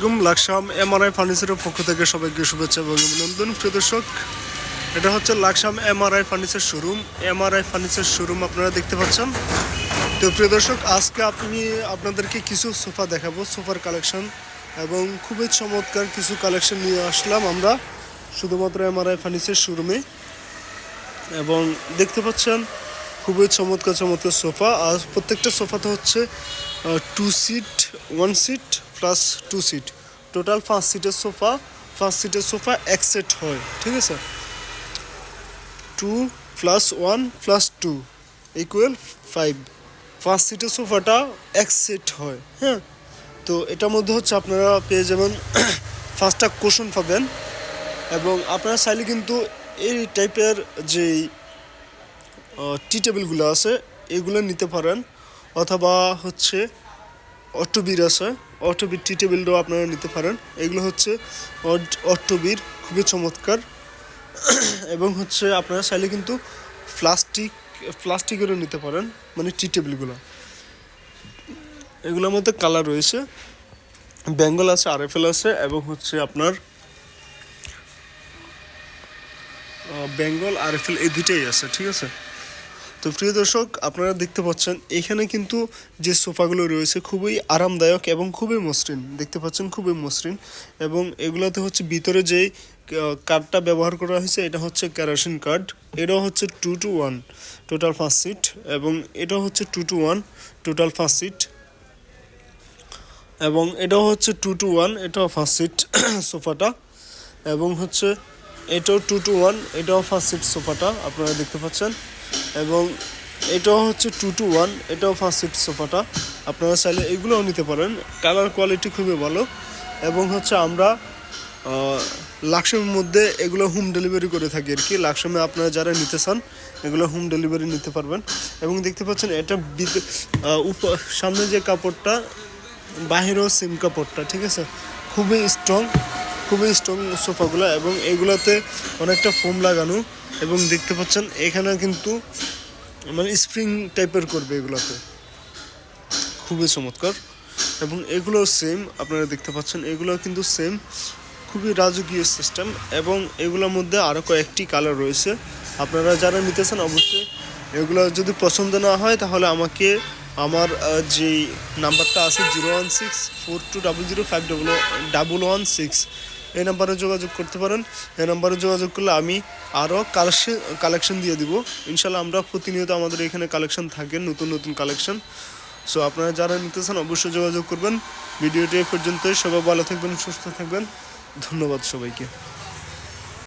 Laksam MRI ফার্নিচারের পক্ষ থেকে সবাইকে শুভেচ্ছা এবং অভিনন্দন। প্রিয় দর্শক, এটা হচ্ছে Laksam MRI furniture showroom. MRI furniture showroom আপনারা দেখতে পাচ্ছেন। তো প্রিয় দর্শক, আজকে আপনি আপনাদেরকে কিছু সোফা দেখাবো, সোফার কালেকশন এবং খুবই চমৎকার কিছু কালেকশন নিয়ে আসলাম আমরা, শুধুমাত্র এমআরআই ফার্নিচার শোরুমে। এবং দেখতে পাচ্ছেন, খুবই চমৎকার চমৎকার সোফা। আর প্রত্যেকটা সোফাতে হচ্ছে two seat one seat plus two seat total পাঁচ সিটের সোফা পাঁচ সিটের সোফা এক সেট হয়, ঠিক আছে? Two plus one plus two equal five পাঁচ সিটের সোফাটা এক সেট হয় হ্যাঁ? তো এটার মধ্যে হচ্ছে আপনারা পেয়ে যাবেন পাঁচটা কোশন পাবেন এবং আপনারা চাইলে কিন্তু এই টাইপের যেই টি টেবিলগুলো আছে, এগুলো নিতে পারেন। অথবা হচ্ছে অটোবির আছে অটোবির টি টেবিলটাও আপনারা নিতে পারেন। এগুলো হচ্ছে অট- অটোবির, খুবই চমৎকার। এবং হচ্ছে আপনারা চাইলে কিন্তু প্লাস্টিক, প্লাস্টিকেরও নিতে পারেন মানে টি টেবিলগুলো। এগুলোর মধ্যে কালার রয়েছে। বেঙ্গল আছে আর আরএফএল আছে, এবং হচ্ছে আপনার বেঙ্গল আর আরএফএল, এই দুইটাই আছে, ঠিক আছে? তো প্রিয় দর্শক, আপনারা দেখতে পাচ্ছেন, এখানে কিন্তু যে সোফাগুলো রয়েছে খুবই আরামদায়ক এবং খুবই মসৃণ। দেখতে পাচ্ছেন, খুবই মসৃণ এবং এগুলোতে হচ্ছে ভিতরে যেই কার্ডটা ব্যবহার করা হয়েছে, এটা হচ্ছে ক্যারাসিন কার্ড। এটাও হচ্ছে two two one total first seat এবং এটাও হচ্ছে two two one total first seat এবং এটাও হচ্ছে টু টু ওয়ান এটাও ফার্স্ট সিট সোফাটা এবং হচ্ছে এটাও টু টু ওয়ান এটাও ফার্স্ট সিট সোফাটা। আপনারা দেখতে পাচ্ছেন এবং এটাও হচ্ছে টু টু ওয়ান এটাও ফার্স্ট সিট সোফাটা আপনারা চাইলে এগুলোও নিতে পারেন। কালার কোয়ালিটি খুবই ভালো। এবং হচ্ছে আমরা লাকসামের মধ্যে এগুলো হোম ডেলিভারি করে থাকি আর কি। লাকসামে আপনারা যারা নিতে চান, এগুলো হোম ডেলিভারি নিতে পারবেন। এবং দেখতে পাচ্ছেন, এটা সামনে যে কাপড়টা, বাহিরেও সিম কাপড়টা, ঠিক আছে? খুবই স্ট্রং খুবই স্ট্রং সোফাগুলো এবং এগুলোতে অনেকটা ফোম লাগানো এবং দেখতে পাচ্ছেন, এখানে কিন্তু মানে স্প্রিং টাইপের করবে এগুলোতে। খুবই চমৎকার। এবং এগুলো সেম আপনারা দেখতে পাচ্ছেন এগুলো কিন্তু সেম খুবই রাজকীয় সিস্টেম এবং এগুলোর মধ্যে আরও কয়েকটি কালার রয়েছে। আপনারা যারা নিতে চান, অবশ্যই এগুলো যদি পছন্দ না হয়, তাহলে আমাকে আমার যেই নাম্বারটা আছে, zero one six four two double zero five double double one six এই নাম্বারে যোগাযোগ করতে পারেন। এই নাম্বারে যোগাযোগ করলে আমি আরও কালেকশন কালেকশন দিয়ে দিব। ইনশাল্লাহ আমরা প্রতিনিয়ত আমাদের এখানে কালেকশন থাকে, নতুন নতুন কালেকশন। সো আপনারা যারা নিতে চান অবশ্যই যোগাযোগ করবেন। ভিডিওটি এ পর্যন্তই। সবাই ভালো থাকবেন, সুস্থ থাকবেন। ধন্যবাদ সবাইকে।